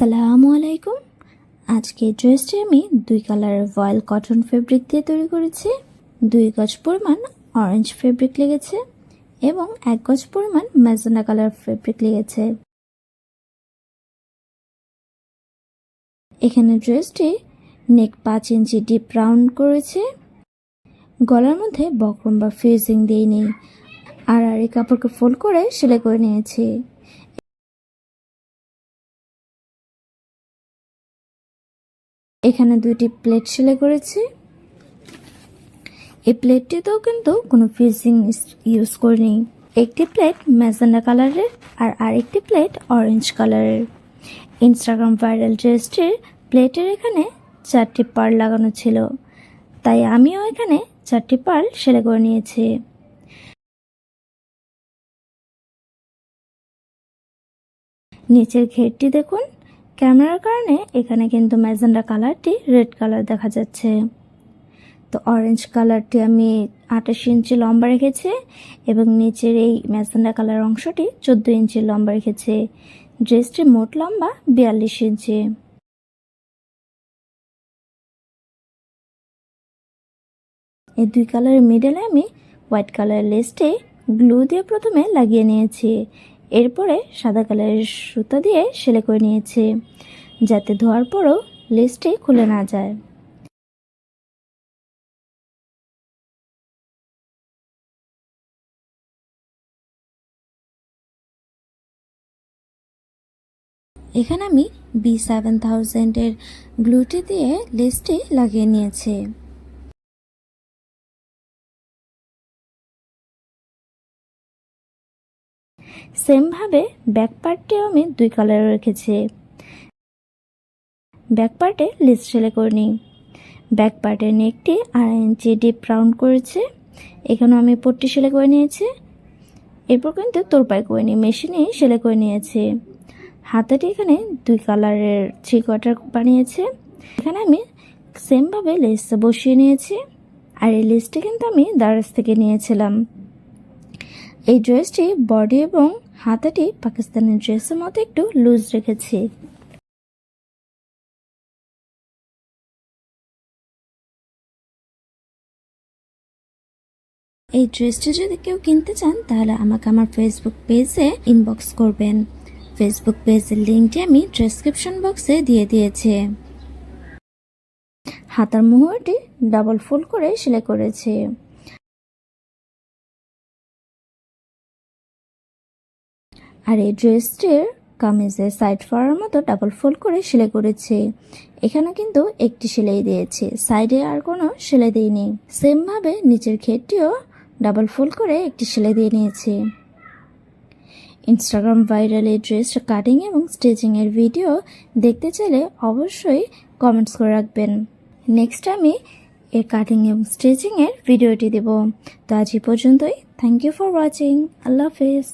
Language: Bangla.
আসসালামু আলাইকুম। আজকে ড্রেসটি আমি দুই কালার ভয়েল কটন ফেব্রিক দিয়ে তৈরি করেছি। দুই গজ পরিমাণ অরেঞ্জ ফেব্রিক লেগেছে এবং এক গজ পরিমাণ ম্যাজেন্ডা কালার ফেব্রিক লেগেছে। এখানে ড্রেসটি নেক পাঁচ ইঞ্চি ডিপ রাউন্ড করেছে। গলার মধ্যে বক্রম বা ফিউজিং দিয়ে নেই। আর আর এই কাপড়কে ফোল্ড করে সেলাই করে নিয়েছি। এখানে দুইটি প্লেট সেলাই করেছি। এই প্লেটটিতেও কিন্তু কোনো ফিজিং ইউজ করিনি। একটি প্লেট ম্যাজেন্ডা কালারের আর আরেকটি প্লেট অরেঞ্জ কালারের। ইনস্টাগ্রাম ভাইরাল ড্রেসটির প্লেটের এখানে চারটি পার লাগানো ছিল। তাই আমিও এখানে চারটি পার্ল সেলাই করে নিয়েছি। নিচের ঘেরটি দেখুন। ক্যামেরার কারণে এখানে কিন্তু ম্যাজেন্ডা কালারটি রেড কালার দেখা যাচ্ছে। তো অরেঞ্জ কালারটি আমি আঠাশ ইঞ্চি লম্বা রেখেছি এবং নিচের এই ম্যাজেন্ডা কালার অংশটি চোদ্দ ইঞ্চি লম্বা রেখেছি। ড্রেসটির মোট লম্বা বিয়াল্লিশ ইঞ্চি। এই দুই কালারের মিডলে আমি হোয়াইট কালারের লেসটি গ্লু দিয়ে প্রথমে লাগিয়ে নিয়েছি। এরপরে সাদা কালারের সুতা দিয়ে সেলাই করে নিয়েছি, যাতে ধোয়ার পরও লেসটি খুলে না যায়। এখানে আমি বি সেভেন থাউজেন্ডের গ্লুটি দিয়ে লেসটি লাগিয়ে নিয়েছি। সেমভাবে ব্যাক পার্টটিও আমি দুই কালার রেখেছি। ব্যাক পার্টে লিস্ট সেলাই করে নিই। ব্যাক পার্টের নেকটি আড়াই ইঞ্চি ডিপ রাউন্ড করেছে। এখানেও আমি পট্টি সেলাই করে নিয়েছি। এরপর কিন্তু তোরপাই করে নিই মেশিনেই সেলাই করে নিয়েছি। হাতাটি এখানে দুই কালারের থ্রি কোয়ার্টার বানিয়েছে। এখানে আমি সেমভাবে লেস বসিয়ে নিয়েছি। আর এই লেসটি কিন্তু আমি দারাজ থেকে নিয়েছিলাম। এই ড্রেসটি বডি এবং হাতাটি পাকিস্তানি ড্রেসের মতো একটু লুজ রেখেছি। এই ড্রেসটি যদি কেউ কিনতে চান, তাহলে আমাকে আমার ফেসবুক পেজে ইনবক্স করবেন। ফেসবুক পেজের লিঙ্কটি আমি ডেসক্রিপশন বক্সে দিয়ে দিয়েছি। হাতার মুহুরটি ডাবল ফুল করে সেলাই করেছে। আর এই ড্রেসটির কামিজের সাইড ফরার মতো ডাবল ফোল্ড করে সেলাই করেছে। এখানে কিন্তু একটি সেলাই দিয়েছে। সাইডে আর কোনো সেলাই দিইনি সেমভাবে নিচের ঘেরটিও ডাবল ফোল্ড করে একটি সেলাই দিয়ে নিয়েছে। ইনস্টাগ্রাম ভাইরাল এই ড্রেস কাটিং এবং স্টিচিংয়ের ভিডিও দেখতে চাইলে অবশ্যই কমেন্টস করে রাখবেন। নেক্সট আমি এর কাটিং এবং স্টিচিংয়ের ভিডিওটি দেব। তো আজ পর্যন্তই। থ্যাংক ইউ ফর ওয়াচিং আল্লাহ হাফেজ।